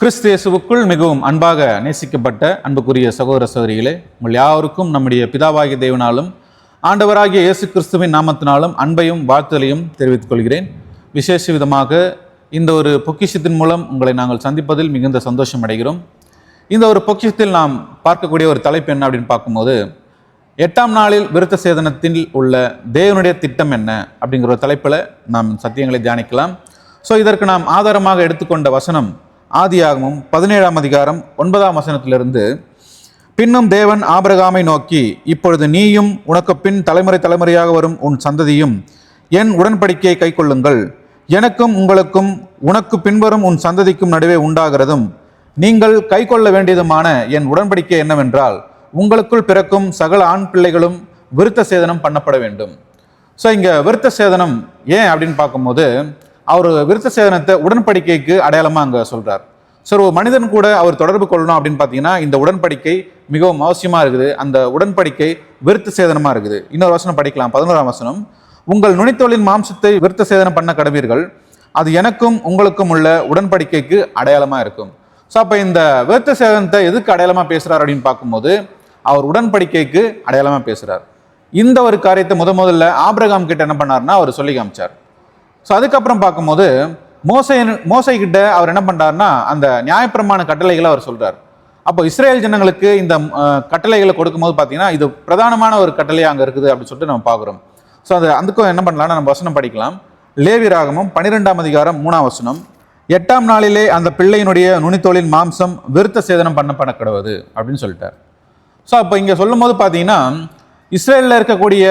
கிறிஸ்தேசுவுக்குள் மிகவும் அன்பாக நேசிக்கப்பட்ட அன்புக்குரிய சகோதர சகோதரிகளே உங்கள் யாவருக்கும் நம்முடைய பிதாவாகிய தேவனாலும் ஆண்டவராகிய இயேசு கிறிஸ்துவின் நாமத்தினாலும் அன்பையும் வாழ்த்துதலையும் தெரிவித்துக் கொள்கிறேன். விசேஷ விதமாக இந்த ஒரு பொக்கிஷத்தின் மூலம் உங்களை நாங்கள் சந்திப்பதில் மிகுந்த சந்தோஷம் அடைகிறோம். இந்த ஒரு பொக்கிஷத்தில் நாம் பார்க்கக்கூடிய ஒரு தலைப்பு என்ன அப்படின்னு பார்க்கும்போது எட்டாம் நாளில் விருத்த சேதனத்தில் உள்ள தேவனுடைய திட்டம் என்ன அப்படிங்கிற ஒரு தலைப்பில் நாம் சத்தியங்களை தியானிக்கலாம். ஸோ இதற்கு நாம் ஆதாரமாக எடுத்துக்கொண்ட வசனம் ஆதியாகமும் பதினேழாம் அதிகாரம் ஒன்பதாம் வசனத்திலிருந்து பின்னும் தேவன் ஆபிரகாமை நோக்கி இப்பொழுது நீயும் உனக்கு பின் தலைமுறை தலைமுறையாக வரும் உன் சந்ததியும் என் உடன்படிக்கையை கைக்கொள்ளுங்கள். எனக்கும் உங்களுக்கும் உனக்கு பின்வரும் உன் சந்ததிக்கும் நடுவே உண்டாகிறதும் நீங்கள் கைக்கொள்ள வேண்டியதுமான என் உடன்படிக்கை என்னவென்றால் உங்களுக்குள் பிறக்கும் சகல ஆண் பிள்ளைகளும் விருத்த சேதனம் பண்ணப்பட வேண்டும். ஸோ இங்கே விருத்த சேதனம் ஏன் அப்படின்னு பார்க்கும்போது அவர் விருத்த சேதனத்தை உடன்படிக்கைக்கு அடையாளமாக அங்கே சொல்கிறார் ஸோ ஒரு மனிதன் கூட அவர் தொடர்பு கொள்ளணும் அப்படின்னு பார்த்தீங்கன்னா இந்த உடன்படிக்கை மிகவும் அவசியமாக இருக்குது. அந்த உடன்படிக்கை விருத்த சேதனமாக இருக்குது. இன்னொரு வசனம் படிக்கலாம். பதினோராம் வசனம். உங்கள் நுனித்தோலின் மாம்சத்தை விருத்த சேதனம் பண்ண கடவீர்கள். அது எனக்கும் உங்களுக்கும் உள்ள உடன்படிக்கைக்கு அடையாளமாக இருக்கும். ஸோ அப்போ இந்த விருத்த சேதனத்தை எதுக்கு அடையாளமாக பேசுகிறார் அப்படின்னு பார்க்கும்போது அவர் உடன்படிக்கைக்கு அடையாளமாக பேசுகிறார் இந்த ஒரு காரியத்தை முத முதல்ல ஆபிரகாம் கிட்ட என்ன பண்ணார்னா அவர் சொல்லி காமிச்சார். ஸோ அதுக்கப்புறம் பார்க்கும்போது மோசை மோசை கிட்ட அவர் என்ன பண்ணுறாருன்னா அந்த நியாயப்பிரமாண கட்டளைகளை அவர் சொல்கிறார் அப்போ இஸ்ரேல் ஜனங்களுக்கு இந்த கட்டளைகளை கொடுக்கும்போது பார்த்தீங்கன்னா இது பிரதானமான ஒரு கட்டளையாக அங்கே இருக்குது அப்படின்னு சொல்லிட்டு நம்ம பார்க்குறோம். ஸோ அது அதுக்கும் என்ன பண்ணலாம்னா நம்ம வசனம் படிக்கலாம். லேவி ராகமும் பன்னிரெண்டாம் அதிகாரம் மூணாம் வசனம். எட்டாம் நாளிலே அந்த பிள்ளையினுடைய நுனித்தோலின் மாம்சம் விருத்த சேதனம் பண்ண பண்ணக்கூடாது அப்படின்னு சொல்லிட்டார். ஸோ அப்போ இங்கே சொல்லும்போது பார்த்தீங்கன்னா இஸ்ரேலில் இருக்கக்கூடிய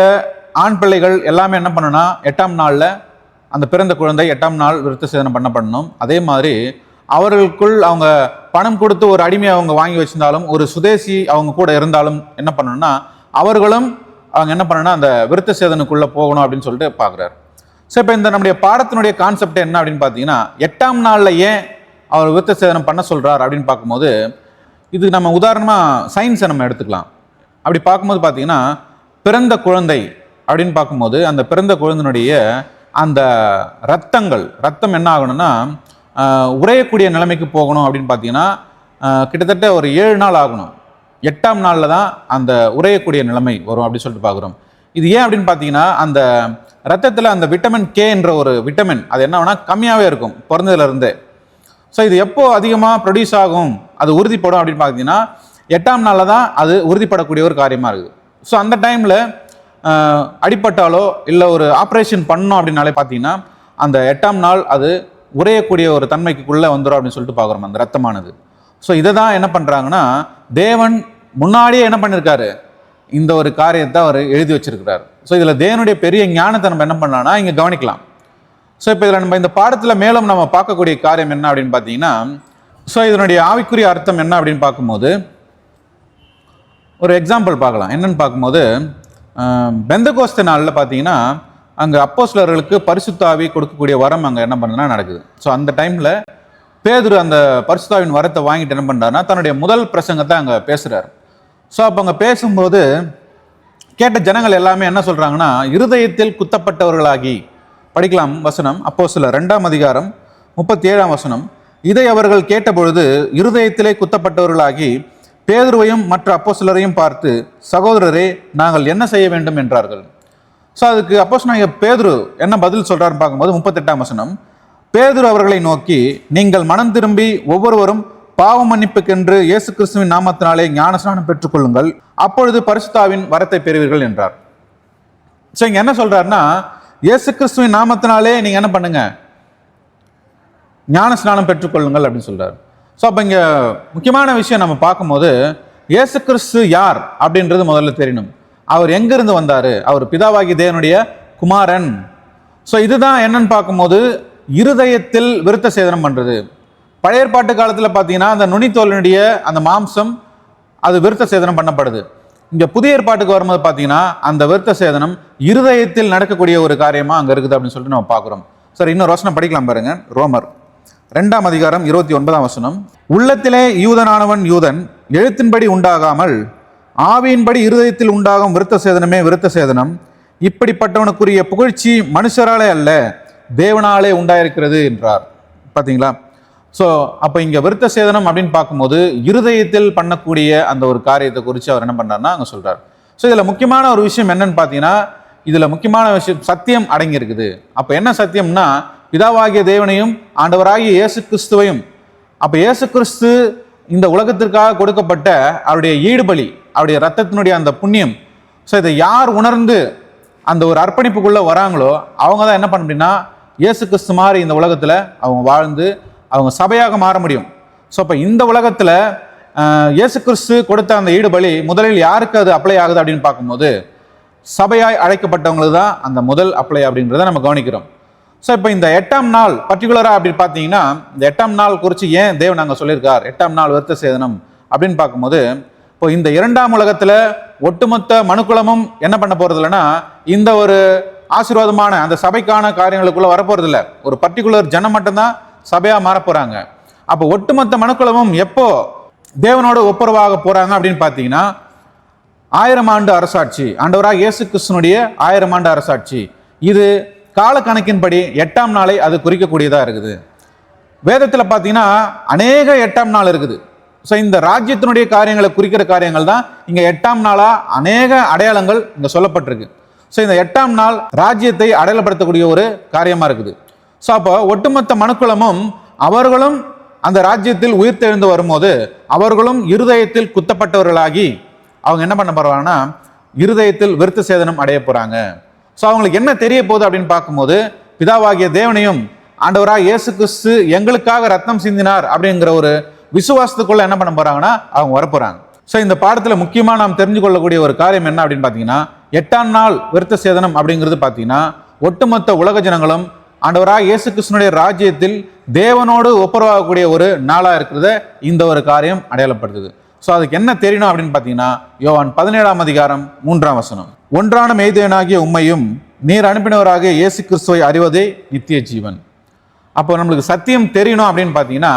ஆண் பிள்ளைகள் எல்லாமே என்ன பண்ணுன்னா எட்டாம் நாளில் அந்த பிறந்த குழந்தை எட்டாம் நாள் விருத்த சேதனம் பண்ண பண்ணணும். அதே மாதிரி அவர்களுக்குள் அவங்க பணம் கொடுத்து ஒரு அடிமையை அவங்க வாங்கி வச்சிருந்தாலும் ஒரு சுதேசி அவங்க கூட இருந்தாலும் என்ன பண்ணணும்னா அவர்களும் அவங்க என்ன பண்ணணும்னா அந்த விருத்த சேதனுக்குள்ளே போகணும் அப்படின்னு சொல்லிட்டு பார்க்குறாரு. ஸோ இப்போ இந்த நம்முடைய பாடத்தினுடைய கான்செப்ட் என்ன அப்படின்னு பார்த்தீங்கன்னா எட்டாம் நாளில் ஏன் அவர் விருத்த சேதனம் பண்ண சொல்கிறார் அப்படின்னு பார்க்கும்போது இது நம்ம உதாரணமாக சயின்ஸை நம்ம எடுத்துக்கலாம். அப்படி பார்க்கும்போது பார்த்தீங்கன்னா பிறந்த குழந்தை அப்படின்னு பார்க்கும்போது அந்த பிறந்த குழந்தையினுடைய அந்த ரத்தங்கள் ரத்தம் என்ன ஆகணும்னா உறையக்கூடிய நிலைமைக்கு போகணும் அப்படின்னு பார்த்தீங்கன்னா கிட்டத்தட்ட ஒரு ஏழு நாள் ஆகணும். எட்டாம் நாளில் தான் அந்த உறையக்கூடிய நிலைமை வரும் அப்படின்னு சொல்லிட்டு பார்க்குறோம். இது ஏன் அப்படின்னு பார்த்தீங்கன்னா அந்த ரத்தத்தில் அந்த விட்டமின் கே என்ற ஒரு விட்டமின் அது என்ன கம்மியாகவே இருக்கும் பிறந்ததுலேருந்தே. ஸோ இது எப்போது அதிகமாக ப்ரொடியூஸ் ஆகும் அது உறுதிப்படும் அப்படின்னு பார்த்தீங்கன்னா எட்டாம் நாளில் தான் அது உறுதிப்படக்கூடிய ஒரு காரியமாக இருக்குது. ஸோ அந்த டைமில் அடிப்பட்டாலோ இல்லை ஒரு ஆப்ரேஷன் பண்ணோம் அப்படின்னாலே பார்த்தீங்கன்னா அந்த எட்டாம் நாள் அது உறையக்கூடிய ஒரு தன்மைக்குள்ளே வந்துடும் அப்படின்னு சொல்லிட்டு பார்க்குறோம் அந்த ரத்தமானது. ஸோ இதை தான் என்ன பண்ணுறாங்கன்னா தேவன் முன்னாடியே என்ன பண்ணியிருக்காரு இந்த ஒரு காரியத்தை அவர் எழுதி வச்சிருக்கிறார். ஸோ இதில் தேவனுடைய பெரிய ஞானத்தை நம்ம என்ன பண்ணலாம்னா இங்கே கவனிக்கலாம். ஸோ இப்போ இதில் நம்ம இந்த பாடத்தில் மேலும் நம்ம பார்க்கக்கூடிய காரியம் என்ன அப்படின்னு பார்த்தீங்கன்னா ஸோ இதனுடைய ஆவிக்குரிய அர்த்தம் என்ன அப்படின்னு பார்க்கும்போது ஒரு எக்ஸாம்பிள் பார்க்கலாம். என்னன்னு பார்க்கும்போது பெந்தகோஸ்த நாளில் பார்த்தீங்கன்னா அங்கே அப்போஸ்லர்களுக்கு பரிசுத்தாவி கொடுக்கக்கூடிய வரம் அங்கே என்ன பண்ணுதுன்னா நடக்குது. ஸோ அந்த டைமில் பேதுரு அந்த பரிசுத்தாவின் வரத்தை வாங்கிட்டு என்ன பண்ணுறாருன்னா தன்னுடைய முதல் பிரசங்கத்தை அங்கே பேசுகிறார் ஸோ அப்போ அங்கே பேசும்போது கேட்ட ஜனங்கள் எல்லாமே என்ன சொல்கிறாங்கன்னா இருதயத்தில் குத்தப்பட்டவர்களாகி படிக்கலாம் வசனம் அப்போ சில ரெண்டாம் அதிகாரம் முப்பத்தி ஏழாம் வசனம் இதை அவர்கள் கேட்டபொழுது இருதயத்திலே குத்தப்பட்டவர்களாகி பேதுருவையும் மற்ற அப்போஸ்தலரையும் பார்த்து சகோதரரே நாங்கள் என்ன செய்ய வேண்டும்? என்றார்கள். ஸோ அதுக்கு அப்போஸ் பேதுரு என்ன பதில் சொல்கிறாருன்னு பார்க்கும்போது முப்பத்தெட்டாம் வசனம் பேதுரு அவர்களை நோக்கி நீங்கள் மனம் திரும்பி ஒவ்வொருவரும் பாவ மன்னிப்புக்கென்று இயேசு கிறிஸ்துவின் நாமத்தினாலே ஞானஸ்நானம் பெற்றுக்கொள்ளுங்கள். அப்பொழுது பரிசுத்தாவின் வரத்தை பெறுவீர்கள் என்றார். ஸோ இங்கே என்ன சொல்கிறாருன்னா இயேசு கிறிஸ்துவின் நாமத்தினாலே நீங்கள் என்ன பண்ணுங்க? ஞானஸ்நானம் பெற்றுக்கொள்ளுங்கள் அப்படின்னு சொல்கிறார் ஸோ அப்போ இங்கே முக்கியமான விஷயம் நம்ம பார்க்கும்போது இயேசு கிறிஸ்து யார் அப்படின்றது முதல்ல தெரியணும். அவர் எங்கிருந்து வந்தார்? அவர் பிதாவாகி தேவனுடைய குமாரன். ஸோ இதுதான் என்னன்னு பார்க்கும்போது இருதயத்தில் விருத்த சேதனம் பண்ணுறது பழைய ஏற்பாட்டு காலத்தில் பார்த்தீங்கன்னா அந்த நுனித்தோலினுடைய அந்த மாம்சம் அது விருத்த சேதனம் பண்ணப்படுது. இங்கே புதிய ஏற்பாட்டுக்கு வரும்போது பார்த்தீங்கன்னா அந்த விருத்த சேதனம் இருதயத்தில் நடக்கக்கூடிய ஒரு காரியமாக அங்கே இருக்குது அப்படின்னு சொல்லிட்டு நம்ம பார்க்குறோம். சார் இன்னொரு ரோஷனை படிக்கலாம் பாருங்க. ரோமர் ரெண்டாம் அதிகாரம் இருபத்தி ஒன்பதாம் வசனம். உள்ளத்திலே யூதனானவன் யூதன் எழுத்தின்படி உண்டாகாமல் ஆவியின்படி இருதயத்தில் உண்டாகும் விருத்த சேதனமே விருத்த சேதனம் இப்படிப்பட்டவனுக்குரிய புகழ்ச்சி மனுஷராலே அல்ல தேவனாலே உண்டாயிருக்கிறது என்றார். பார்த்தீங்களா ஸோ அப்போ இங்கே விருத்த சேதனம் அப்படின்னு பார்க்கும்போது இருதயத்தில் பண்ணக்கூடிய அந்த ஒரு காரியத்தை குறித்து அவர் என்ன பண்ணார்னா அங்கே சொல்கிறார் ஸோ இதில் முக்கியமான ஒரு விஷயம் என்னன்னு பார்த்தீங்கன்னா இதில் முக்கியமான விஷயம் சத்தியம் அடங்கியிருக்குது. அப்போ என்ன சத்தியம்னா பிதாவாகிய தேவனையும் ஆண்டவராகிய இயேசு கிறிஸ்துவையும். அப்போ இயேசு கிறிஸ்து இந்த உலகத்திற்காக கொடுக்கப்பட்ட அவருடைய ஈடுபலி அவருடைய ரத்தத்தினுடைய அந்த புண்ணியம். ஸோ இதை யார் உணர்ந்து அந்த ஒரு அர்ப்பணிப்புக்குள்ளே வராங்களோ அவங்க தான் என்ன பண்ண முடியும்னா இயேசு கிறிஸ்து மாதிரி இந்த உலகத்தில் அவங்க வாழ்ந்து அவங்க சபையாக மாற முடியும். ஸோ அப்போ இந்த உலகத்தில் இயேசு கிறிஸ்து கொடுத்த அந்த ஈடுபலி முதலில் யாருக்கு அது அப்ளை ஆகுது அப்படின்னு பார்க்கும்போது சபையாய் அழைக்கப்பட்டவங்களுக்கு தான் அந்த முதல் அப்ளை அப்படின்றத நம்ம கவனிக்கிறோம். ஸோ இப்போ இந்த எட்டாம் நாள் பர்டிகுலராக அப்படி பார்த்தீங்கன்னா இந்த எட்டாம் நாள் குறித்து ஏன் தேவன் அங்கே சொல்லியிருக்கார்? எட்டாம் நாள் விருத்த சேதனம் அப்படின்னு பார்க்கும்போது இப்போ இந்த இரண்டாம் உலகத்தில் ஒட்டுமொத்த மனுக்குலமும் என்ன பண்ண போகிறது இல்லைன்னா இந்த ஒரு ஆசீர்வாதமான அந்த சபைக்கான காரியங்களுக்குள்ளே வரப்போகிறது இல்லை ஒரு பர்டிகுலர் ஜனம் மட்டும்தான் சபையாக மாற போகிறாங்க அப்போ ஒட்டுமொத்த மனுக்குலமும் எப்போ தேவனோட ஒப்புரவாக போகிறாங்க அப்படின்னு பார்த்தீங்கன்னா ஆயிரம் ஆண்டு அரசாட்சி ஆண்டவராக இயேசு கிருஷ்ணனுடைய ஆயிரம் ஆண்டு அரசாட்சி. இது காலக்கணக்கின்படி எட்டாம் நாளை அது குறிக்கக்கூடியதாக இருக்குது. வேதத்தில் பார்த்தீங்கன்னா அநேக எட்டாம் நாள் இருக்குது. ஸோ இந்த ராஜ்யத்தினுடைய காரியங்களை குறிக்கிற காரியங்கள் தான் இங்கே எட்டாம் நாளாக அநேக அடையாளங்கள் இங்கே சொல்லப்பட்டிருக்கு. ஸோ இந்த எட்டாம் நாள் ராஜ்யத்தை அடையாளப்படுத்தக்கூடிய ஒரு காரியமாக இருக்குது. ஸோ அப்போ ஒட்டுமொத்த மனுக்குலமும் அவர்களும் அந்த ராஜ்யத்தில் உயிர்த்தெழுந்து வரும்போது அவர்களும் இருதயத்தில் குத்தப்பட்டவர்களாகி அவங்க என்ன பண்ண போகிறாங்கன்னா இருதயத்தில் விருத்த சேதனம் அடைய போகிறாங்க ஸோ அவங்களுக்கு என்ன தெரிய போகுது அப்படின்னு பார்க்கும்போது பிதாவாகிய தேவனையும் ஆண்டவராக இயேசு கிறிஸ்து எங்களுக்காக ரத்தம் சிந்தினார் அப்படிங்கிற ஒரு விசுவாசத்துக்குள்ள என்ன பண்ண போறாங்கன்னா அவங்க வரப்போறாங்க. ஸோ இந்த பாடத்தில் முக்கியமாக நாம் தெரிஞ்சு கொள்ளக்கூடிய ஒரு காரியம் என்ன அப்படின்னு பார்த்தீங்கன்னா எட்டாம் நாள் விருத்த சேதனம் அப்படிங்கிறது பார்த்தீங்கன்னா ஒட்டுமொத்த உலக ஜனங்களும் ஆண்டவராக இயேசு கிருஷ்ணனுடைய ராஜ்யத்தில் தேவனோடு ஒப்புரவாகக்கூடிய ஒரு நாளாக இருக்கிறத இந்த ஒரு காரியம் அடையாளப்படுத்துது. ஸோ அதுக்கு என்ன தெரியணும் அப்படின்னு பார்த்தீங்கன்னா யோவான் பதினேழாம் அதிகாரம் மூன்றாம் வசனம். ஒன்றான மெய்தேனாகிய உம்மையும் நீர் அனுப்பினவராக இயேசு கிறிஸ்துவை அறிவதே நித்திய ஜீவன். அப்போ நம்மளுக்கு சத்தியம் தெரியணும் அப்படின்னு பார்த்தீங்கன்னா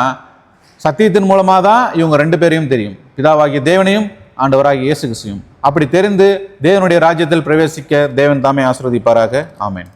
சத்தியத்தின் மூலமாக தான் இவங்க ரெண்டு பேரையும் தெரியும். பிதாவாகிய தேவனையும் ஆண்டவராகிய இயேசு கிறிஸ்துவையும். அப்படி தெரிந்து தேவனுடைய ராஜ்யத்தில் பிரவேசிக்க தேவன் தாமே ஆசிர்வதிப்பாராக. ஆமேன்.